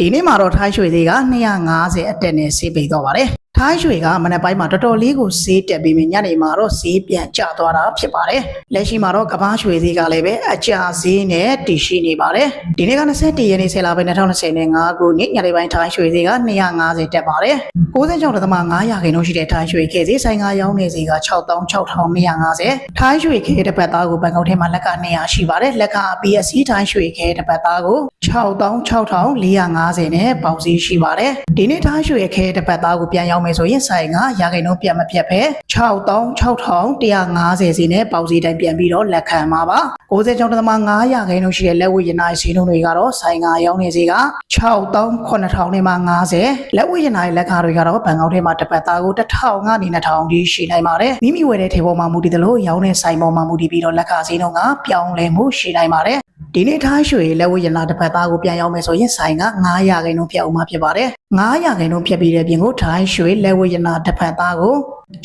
ဒီနေ့မှာတော့ထိုင်းရွှေသေးက250အတက်နဲ့ဆေးပိတ်တော့ပါတယ် ထိုင်းရွှေကမနက်ပိုင်းမှာတော်တော်လေးကိုဈေးတက်ပြီးမြညနေမှာတော့ဈေးပြန်ကျသွားတာဖြစ်ပါတယ်လက်ရှိမှာတော့ကမ္ဘာရွှေသေးကလည်းပဲအကျဈေးနဲ့တည်ရှိနေပါတယ်ဒီနေ့က21ရက်နေ့ဆယ်လပိုင်း2025ခုနှစ်ညနေပိုင်းထိုင်းရွှေသေးက250တက်ပါတယ်96.5ရာခိုင်နှုန်းရှိတဲ့ထိုင်းရွှေခေသေးဆိုင်ကရောင်းနေစီက66,250ထိုင်းရွှေခေတစ်ပတ်သားကိုဘန်ကောက်ထဲမှာလက်က200ရှိပါတယ်လက်က BSC ထိုင်းရွှေခေတစ်ပတ်သားကို66,450နဲ့ပေါက်စည်းရှိပါတယ်ဒီနေ့ထိုင်းရွှေခေတစ်ပတ်သားကိုပြန်ရောင်းမယ်ဆိုရင်ဆိုင်ကရာခိုင်နှုန်းပြန်မပြတ်ပဲ66,150စီနဲ့ပေါက်စည်းတိုင်းပြန်ပြီးတော့လက်ခံမှာပါ96.5ရာခိုင်နှုန်းရှိတဲ့လက်ဝတ်ရနာစီနှုန်းတွေကတော့ဆိုင်ကရောင်းနေစီက6,900နဲ့မှ50လက်ဝတ်ရနာရဲ့လက်ခါတွေကတော့ဘန်ကောက်ထဲမှာတစ်ပတ်သားကို1000ကနေ2000ကြီးရှိနိုင်ပါတယ်မိမိဝယ်တဲ့ထေပေါ်မှာမူတည်တယ်လို့ရောင်းတဲ့ဆိုင်ပေါ်မှာမူတည်ပြီးတော့လက်ခါစီနှုန်းကပြောင်းလဲမှုရှိနိုင်ပါတယ်ဒီနေ့ထားရွှေလက်ဝတ်ရနာတစ်ပတ်သားကိုပြန်ရောက်မယ်ဆိုရင်ဆိုင်က900ရာခိုင်နှုန်းပြတ်အောင်မှာဖြစ်ပါတယ် 900ရာခိုင်နှုန်းပြတ်ပြီးတဲ့ပြင်ကိုထားရွှေလက်ဝတ်ရနာတစ်ပတ်သားကို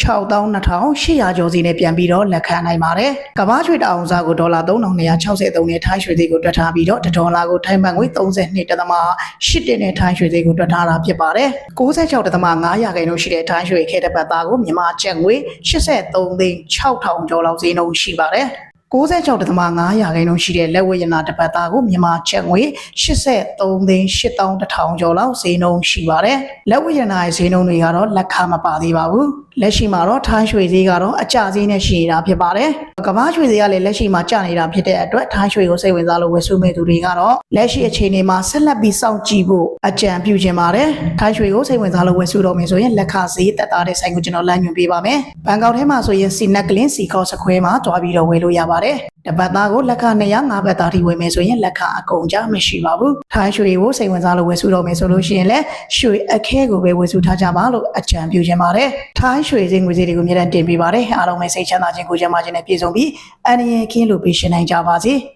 62,800ကျော်စီနဲ့ပြန်ပြီးတော့လက်ခံနိုင်ပါတယ်။ကမ္ဘာရွှေတအောင်စားကိုဒေါ်လာ3,263နဲ့ထိုင်းရွှေသေးကိုတွက်ထားပြီးတော့ဒေါ်လာကိုထိုင်းဘတ်ငွေ32.8တင်နဲ့ထိုင်းရွှေသေးကိုတွက်ထားတာဖြစ်ပါတယ်။96.5ရာခိုင်နှုန်းရှိတဲ့ထိုင်းရွှေခဲတစ်ပတ်သားကိုမြန်မာကျပ်ငွေ83သိန်း6,000ကျော်လောက်ဈေးနှုန်းရှိပါတယ်။ 96.5ရာခိုင်နှုန်းရှိတဲ့လက်ဝဲရနာတစ်ပတ်သားကိုမြန်မာချက်ငွေ83သိန်း8100ကျော်လောက်ဈေးနှုန်းရှိပါတယ်။လက်ဝဲရနာရဲ့ဈေးနှုန်းတွေကတော့လက်ခမပါသေးပါဘူး။လက်ရှိမှာတော့ထိုင်းရွှေဈေးကတော့အကျဈေးနဲ့ရှိနေတာဖြစ်ပါတယ်။ကမ္ဘာရွှေဈေးကလည်းလက်ရှိမှာကျနေတာဖြစ်တဲ့အတွက်ထိုင်းရွှေကိုစိတ်ဝင်စားလို့ဝယ်စုမဲ့သူတွေကတော့လက်ရှိအခြေအနေမှာဆက်လက်ပြီးစောင့်ကြည့်ဖို့အကြံပြုချင်ပါတယ်။ထိုင်းရွှေကိုစိတ်ဝင်စားလို့ဝယ်စုတော့မယ်ဆိုရင်လက်ခဈေးတက်တာတဲ့ဆိုင်ကိုကျွန်တော်လမ်းညွှန်ပေးပါမယ်။ဘန်ကောက်ထဲမှာဆိုရင်စီနက်ကလင်းစီကော့စခွဲမှာတွားပြီးတော့ဝယ်လို့ရပါတယ်။တပတ်သားကိုလက်ခ205ဘတ်သားထိဝယ်မယ်ဆိုရင်လက်ခအကုန်ကြမရှိပါဘူး။ထိုင်းရွှေကိုစိတ်ဝင်စားလို့ဝယ်စုတော့မယ်ဆိုလို့ရှိရင်လည်းရွှေအခဲကိုပဲဝယ်စုထားကြပါလို့အကြံပြုချင်ပါတယ်။ထိုင်းရွှေစင်ငွေစည်းတွေကိုအမြဲတမ်းတင်ပေးပါတယ်။အားလုံးပဲစိတ်ချမ်းသာခြင်းကိုယ်ကျန်းမာခြင်းနဲ့ပြည့်စုံပြီးအန္တရာယ်ကင်းလို့ပေးရှင်နိုင်ကြပါစေ။